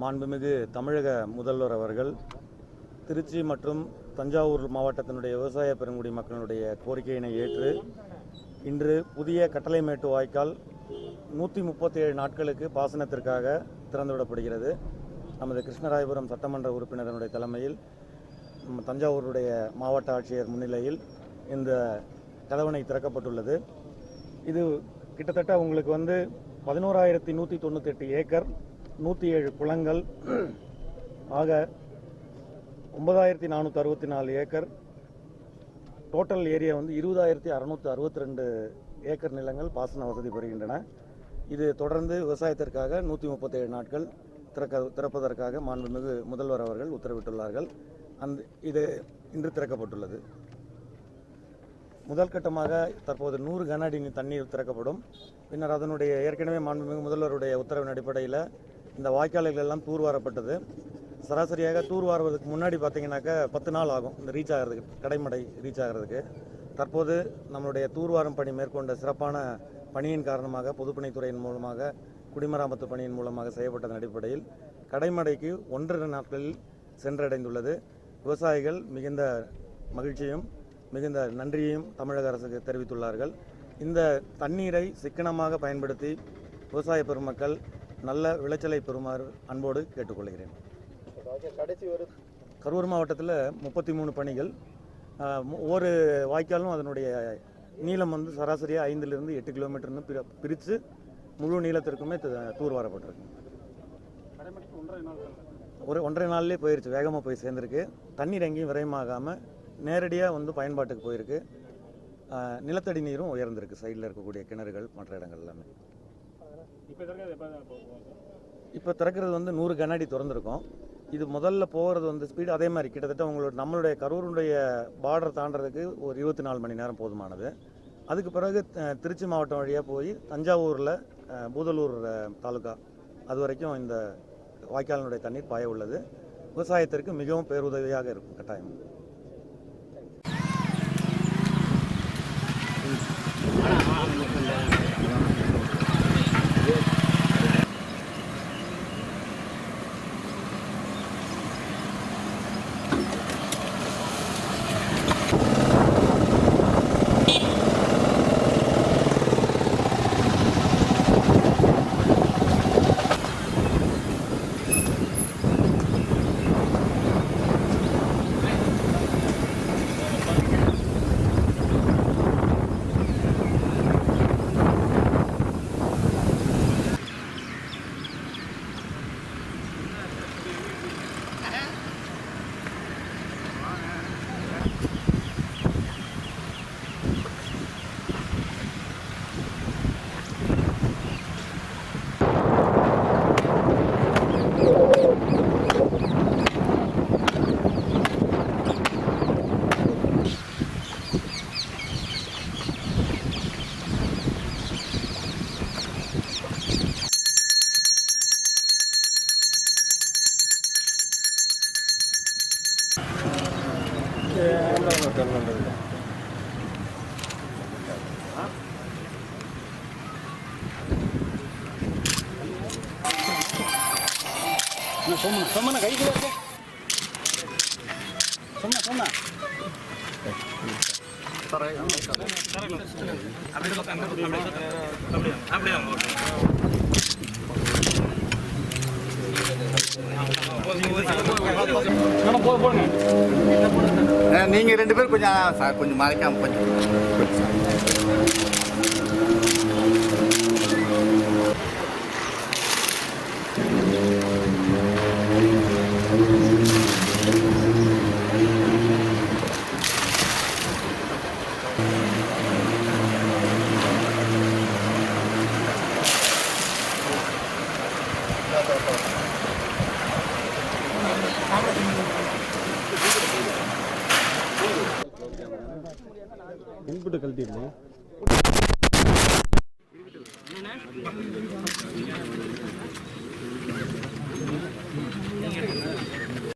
மாண்புமிகு தமிழக முதல்வர் அவர்கள் திருச்சி மற்றும் தஞ்சாவூர் மாவட்டத்தினுடைய விவசாய பெருங்குடி மக்களுடைய கோரிக்கையினை ஏற்று இன்று புதிய கட்டளைமேட்டு வாய்க்கால் நூற்றி முப்பத்தி ஏழு நாட்களுக்கு பாசனத்திற்காக திறந்துவிடப்படுகிறது. நமது கிருஷ்ணராயபுரம் சட்டமன்ற உறுப்பினருடைய தலைமையில் நம்ம தஞ்சாவூருடைய மாவட்ட ஆட்சியர் முன்னிலையில் இந்த கதவணை திறக்கப்பட்டுள்ளது. இது கிட்டத்தட்ட உங்களுக்கு வந்து பதினோராயிரத்தி நூற்றி தொண்ணூற்றி எட்டு ஏக்கர் நூற்றி ஏழு குளங்கள். ஆக ஒன்பதாயிரத்தி நானூற்றி அறுபத்தி நாலு ஏக்கர். டோட்டல் ஏரியா வந்து இருபதாயிரத்தி அறநூற்றி அறுபத்தி ரெண்டு ஏக்கர் நிலங்கள் பாசன வசதி பெறுகின்றன. இது தொடர்ந்து விவசாயத்திற்காக நூற்றி முப்பத்தேழு நாட்கள் திறக்க திறப்பதற்காக மாண்புமிகு முதல்வர் அவர்கள் உத்தரவிட்டுள்ளார்கள். அந்த இது இன்று திறக்கப்பட்டுள்ளது. முதல் கட்டமாக தற்போது நூறு கன அடி தண்ணீர் திறக்கப்படும். பின்னர் அதனுடைய ஏற்கனவே மாண்புமிகு முதல்வருடைய உத்தரவின் அடிப்படையில் இந்த வாய்க்கால்கள் எல்லாம் தூர்வாரப்பட்டது சராசரியாக தூர்வாருவதற்கு முன்னாடி பார்த்தீங்கன்னாக்கா பத்து நாள் ஆகும் இந்த ரீச் ஆகிறதுக்கு கடைமடை ரீச் ஆகிறதுக்கு. தற்போது நம்மளுடைய தூர்வாரும் பணி மேற்கொண்ட சிறப்பான பணியின் காரணமாக பொதுப்பணித்துறையின் மூலமாக குடிமராமத்து பணியின் மூலமாக செய்யப்பட்டதன் அடிப்படையில் கடைமடைக்கு ஒன்றரை நாட்களில் சென்றடைந்துள்ளது. விவசாயிகள் மிகுந்த மகிழ்ச்சியும் மிகுந்த நன்றியையும் தமிழக அரசுக்கு தெரிவித்துள்ளார்கள். இந்த தண்ணீரை சிக்கனமாக பயன்படுத்தி விவசாய பெருமக்கள் நல்ல விளைச்சலை பெறுமாறு அன்போடு கேட்டுக்கொள்கிறேன். கடைசி ஒரு கரூர் மாவட்டத்தில் முப்பத்தி மூணு பணிகள் ஒவ்வொரு வாய்க்காலும் அதனுடைய நீளம் வந்து சராசரியாக ஐந்திலிருந்து எட்டு கிலோமீட்டர்னு பிர பிரித்து முழு நீளத்திற்குமே தூர்வாரப்பட்டிருக்கு ஒரு ஒன்றரை நாள்லேயே போயிருச்சு வேகமாக போய் சேர்ந்துருக்கு. தண்ணீர் எங்கேயும் விரயமாகாமல் நேரடியாக வந்து பயன்பாட்டுக்கு போயிருக்கு. நிலத்தடி நீரும் உயர்ந்திருக்கு சைடில் இருக்கக்கூடிய கிணறுகள் மற்ற இடங்கள் எல்லாமே. இப்போ திறக்கிறது வந்து நூறு கண்ணாடி திறந்துருக்கும். இது முதல்ல போகிறது வந்து ஸ்பீடு அதே மாதிரி. கிட்டத்தட்ட உங்களோட நம்மளுடைய கரூருடைய பார்டர் தாண்டறதுக்கு ஒரு இருபத்தி நாலு மணி நேரம் போதுமானது. அதுக்கு பிறகு திருச்சி மாவட்டம் வழியாக போய் தஞ்சாவூரில் பூதலூர் தாலுக்கா அது வரைக்கும் இந்த வாய்க்காலினுடைய தண்ணீர் பாய உள்ளது. விவசாயத்திற்கு மிகவும் பேருதவியாக இருக்கும் கட்டாயம். சொன்ன கைக்குள்ள இருக்க சொன்ன சொன்ன நீங்கள் ரெண்டு பேரும் கொஞ்சம் சார் கொஞ்சம் மறைக்காமல் கொஞ்சம் இன்புட்டு கழட்டிடணும்